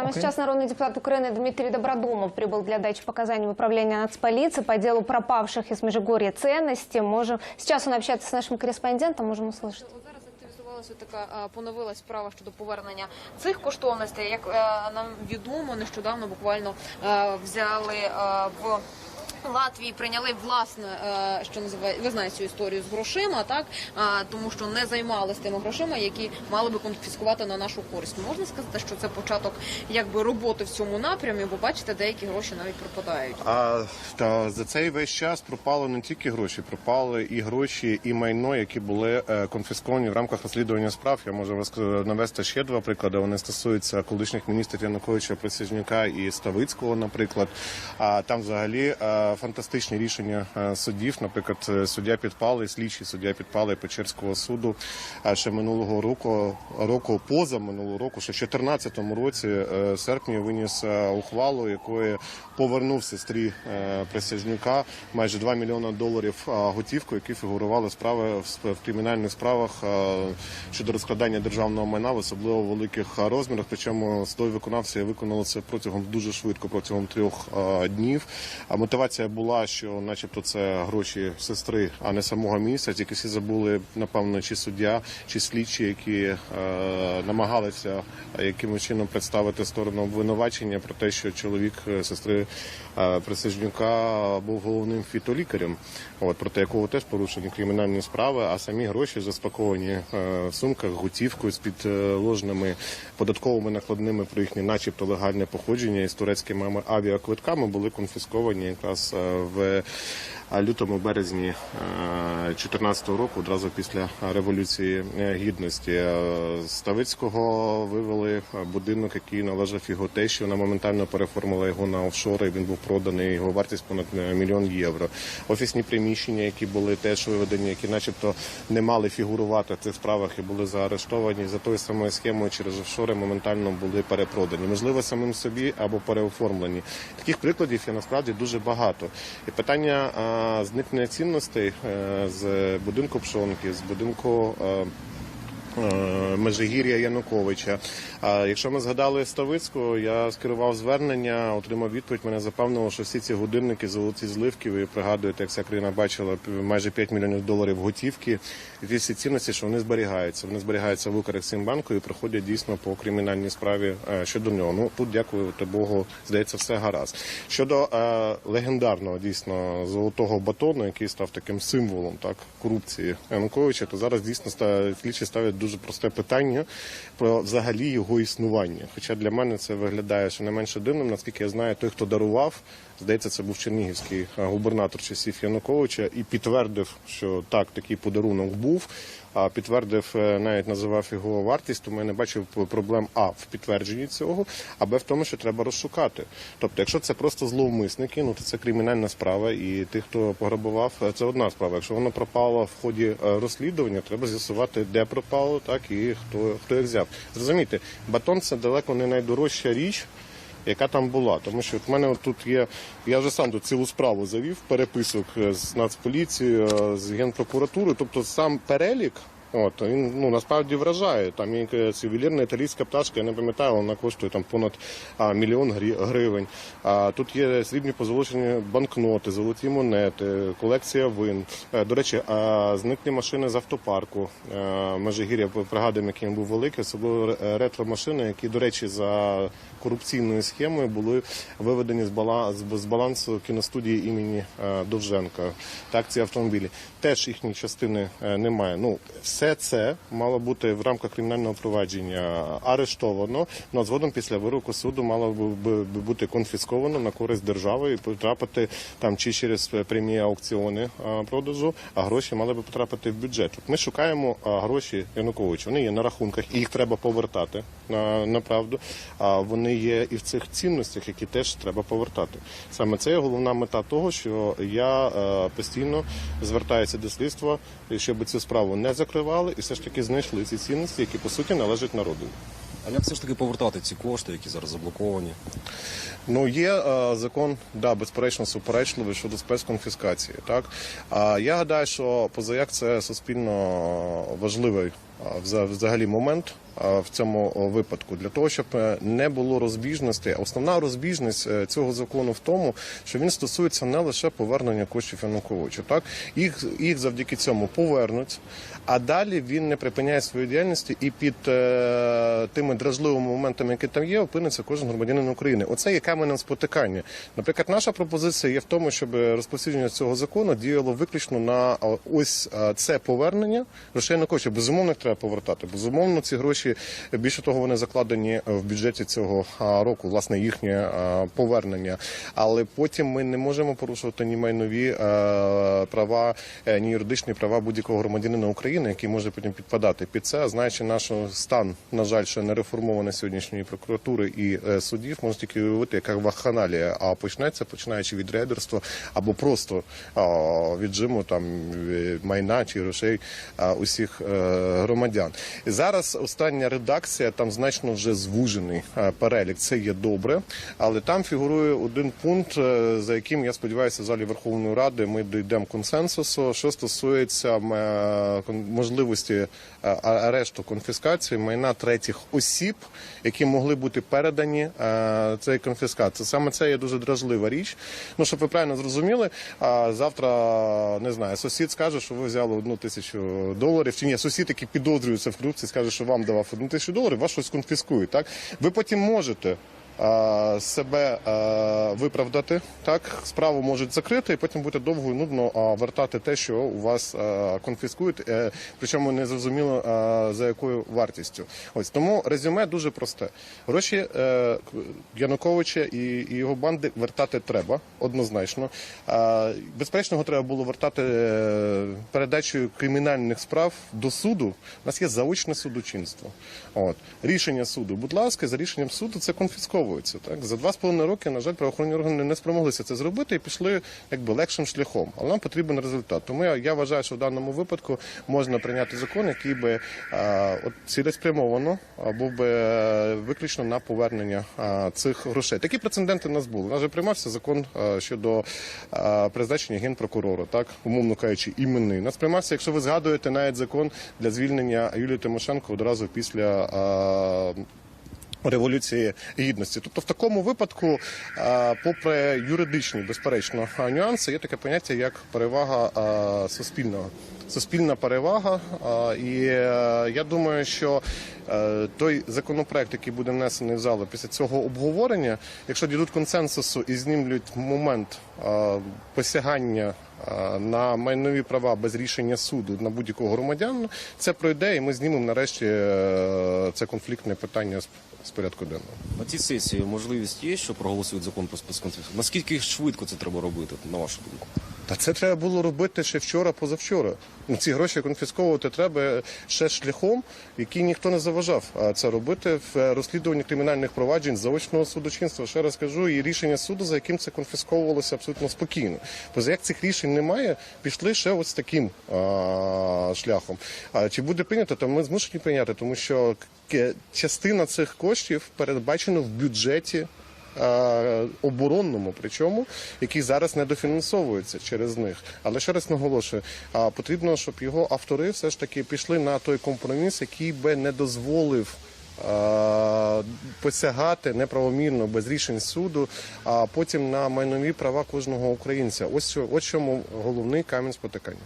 Прямо Окей. сейчас народный депутат Украины Дмитрий Добродумов прибыл для дачи показаний в управление нацполиции по делу пропавших из Межигорья ценностей. Можем... Сейчас он общается с нашим корреспондентом, можем услышать. От зараз активізувалася така а, поновилась справа щодо повернення цих коштовностей. Як е, нам відомо, нещодавно буквально е, взяли е, в. Латвії прийняли власне, е, що називає, ви знаєте цю історію з грошима, так тому що не займалися тими грошима, які мали би конфіскувати на нашу користь. Можна сказати, що це початок якби роботи в цьому напрямі, бо бачите, деякі гроші навіть пропадають. А та за цей весь час пропало не тільки гроші, пропали і гроші, і майно, які були е, конфісковані в рамках розслідування справ. Я можу вас е, навести ще два приклади. Вони стосуються колишніх міністрів Януковича Присяжнюка і Ставицького, наприклад. А там взагалі фантастичні рішення е, суддів. Наприклад, е, суддя підпали, слідчий суддя підпали Печерського суду е, ще минулого року, року поза минулого року, ще в 2014 році, в серпні виніс ухвалу, якої повернув сестрі Присяжнюка майже 2 мільйони доларів готівку, які фігурували справи в кримінальних справах щодо розкрадання державного майна в особливо великих розмірах. Причому судові виконавці виконали це протягом дуже швидко, протягом трьох днів. А мотивація була, що, начебто, це гроші сестри, а не самого міністра. Тільки всі забули, напевно, чи суддя, чи слідчі, які е, намагалися якимось чином представити сторону обвинувачення про те, що чоловік е, сестри е, Присяжнюка був головним фітолікарем, от проти якого теж порушені кримінальні справи, а самі гроші заспаковані е, в сумках готівкою з підложними податковими накладними про їхнє, начебто, легальне походження із турецькими авіаквитками були конфісковані якраз е, в а лютому березні 2014 року, одразу після революції е, гідності Е, Ставицького вивели е, будинок, який належав його тещі. Вона моментально переформила його на офшори. Він був проданий. Його вартість понад е, мільйон євро. Офісні приміщення, які були теж виведені, які, начебто, не мали фігурувати в цих справах і були заарештовані за тою самою схемою через офшори моментально були перепродані. Можливо, самим собі або переоформлені. Таких прикладів є насправді дуже багато. І питання а, зникнення цінностей е, з будинку Пшонки, з будинку. Е, Межигір'я Януковича. А якщо ми згадали Ставицького, я скерував звернення, отримав відповідь. Мене запевнило, що всі ці годинники, золоті зливки, ви пригадуєте, як вся країна бачила майже 5 мільйонів доларів готівки. І всі цінності, що вони зберігаються. Вони зберігаються в Укрексімбанку і проходять дійсно по кримінальній справі е, щодо нього. Ну тут, дякувати Богу, здається, все гаразд. Щодо е, легендарного дійсно золотого батону, який став таким символом так корупції Януковича, то зараз дійсно слідчі ставлять дуже просте питання про взагалі його існування. Хоча для мене це виглядає що не менше дивним, наскільки я знаю, той, хто дарував, здається, це був чернігівський е, губернатор часів Януковича, і підтвердив, що так, такий подарунок був. А підтвердив, е, навіть називав його вартість, тому я не бачив проблем а в підтвердженні цього, а б в тому, що треба розшукати. Тобто, якщо це просто зловмисники, ну то це кримінальна справа, і тих, хто пограбував, е, це одна справа. Якщо воно пропало в ході розслідування, треба з'ясувати, де пропало, так і хто хто їх взяв. Зрозумійте, батон це далеко не найдорожча річ. Яка там була, тому що в мене тут є. Я вже сам тут цілу справу завів, переписок е, з Нацполіцією, е, з генпрокуратурою. Тобто сам перелік, от він ну насправді вражає. Там є якась ювелірна італійська пташка, я не пам'ятаю, вона коштує там понад а, мільйон гривень. А тут є срібні позолочені банкноти, золоті монети, колекція вин. Е, До речі, а зникли машини з автопарку е, Межигір'я. Пригадуємо, який був великий, особливо е, ретро-машини, які, до речі, за корупційною схемою були виведені з, бала... з- з балансу кіностудії імені е, Довженка. Так, ці автомобілі. Теж їхні частини е, немає. Ну, все це мало бути в рамках кримінального провадження арештовано, ну, а згодом після вироку суду мало би бути конфісковано на користь держави і потрапити там чи через прямі аукціони продажу, а гроші мали би потрапити в бюджет. Ми шукаємо гроші Януковича. Вони є на рахунках, і їх треба повертати на, на правду. А вони є і в цих цінностях, які теж треба повертати. Саме це є головна мета того, що я е, постійно звертаюся до слідства, щоб цю справу не закривали, і все ж таки знайшли ці цінності, які по суті належать народу. А як все ж таки повертати ці кошти, які зараз заблоковані? Ну є е, закон, да, безперечно, суперечливий щодо спецконфіскації. Так а я гадаю, що позаяк це суспільно важливий взагалі момент в цьому випадку для того, щоб е, не було розбіжностей. Основна розбіжність е, цього закону в тому, що він стосується не лише повернення коштів Януковичу. Так їх їх завдяки цьому повернуть. А далі він не припиняє свої діяльності і під е, тими дражливими моментами, які там є, опиниться кожен громадянин України. Оце є каменем спотикання. Наприклад, наша пропозиція є в тому, щоб розповсюдження цього закону діяло виключно на ось це повернення грошей на коштів. Безумовно, їх треба повертати. Безумовно, ці гроші більше того, вони закладені в бюджеті цього року, власне, їхнє повернення. Але потім ми не можемо порушувати ні майнові права, е, ні юридичні права будь-якого громадянина України, який може потім підпадати під це, знаючи наш стан, на жаль, ще не реформований сьогоднішньої прокуратури і е, судів, можна тільки уявити, яка вахханалія а почнеться, починаючи від рейдерства або просто віджиму там е, майна чи грошей усіх е, громадян. І зараз остання редакція там значно вже звужений е, перелік. Це є добре, але там фігурує один пункт, е, за яким я сподіваюся, в залі Верховної Ради ми дійдемо консенсусу, що стосується е, можливості арешту конфіскації майна третіх осіб, які могли бути передані цей конфіскат. Це саме це є дуже дражлива річ. Ну щоб ви правильно зрозуміли, завтра не знаю, сусід скаже, що ви взяли одну тисячу доларів. Чи ні, сусід, який підозрюється в корупції, скаже, що вам давав одну тисячу доларів, вас щось конфіскують. Так ви потім можете. А, Себе виправдати, так справу можуть закрити, і потім буде довго і нудно вертати те, що у вас конфіскують, е, причому не зрозуміло за якою вартістю. Ось тому резюме дуже просте. Гроші е, Януковича і, його банди вертати треба однозначно. Безперечно, треба було вертати е, передачею кримінальних справ до суду. У нас є заочне судочинство. От рішення суду, будь ласка, за рішенням суду це конфісковується. Так за два з половиною роки, на жаль, правоохоронні органи не спромоглися це зробити і пішли якби легшим шляхом. Але нам потрібен результат. Тому я, я вважаю, що в даному випадку можна прийняти закон, який би е, от цілеспрямовано а, був би е, виключно на повернення е, цих грошей. Такі прецеденти в нас були. У нас вже приймався закон е, щодо е, призначення генпрокурора, так умовно кажучи, іменний. У Нас приймався, якщо ви згадуєте, навіть закон для звільнення Юлії Тимошенко одразу після. е, Революції гідності, тобто в такому випадку, е, попри юридичні, безперечно, нюанси, є таке поняття як перевага е, суспільного. Суспільна перевага, і е, я думаю, що е, той законопроект, який буде внесений в залу після цього обговорення, якщо дійдуть консенсусу і знімлють момент е, посягання на майнові права без рішення суду на будь-якого громадянина, це пройде, і ми знімемо нарешті це конфліктне питання з, порядку денного. На цій сесії можливість є, що проголосують закон про спецконфіскацію? Наскільки швидко це треба робити, на вашу думку? Та це треба було робити ще вчора, позавчора. Ну, ці гроші конфісковувати треба ще шляхом, який ніхто не заважав. Це робити в е, розслідуванні кримінальних проваджень заочного судочинства. Ще раз кажу, і рішення суду, за яким це конфісковувалося абсолютно спокійно. Поза як цих рішень немає, пішли ще ось таким а, шляхом. А чи буде прийнято, то ми змушені прийняти, тому що частина цих коштів передбачена в бюджеті оборонному, причому який зараз не дофінансовується через них. Але ще раз наголошую, потрібно, щоб його автори все ж таки пішли на той компроміс, який би не дозволив. е, Посягати неправомірно без рішень суду, а потім на майнові права кожного українця. Ось ось чому головний камінь спотикання.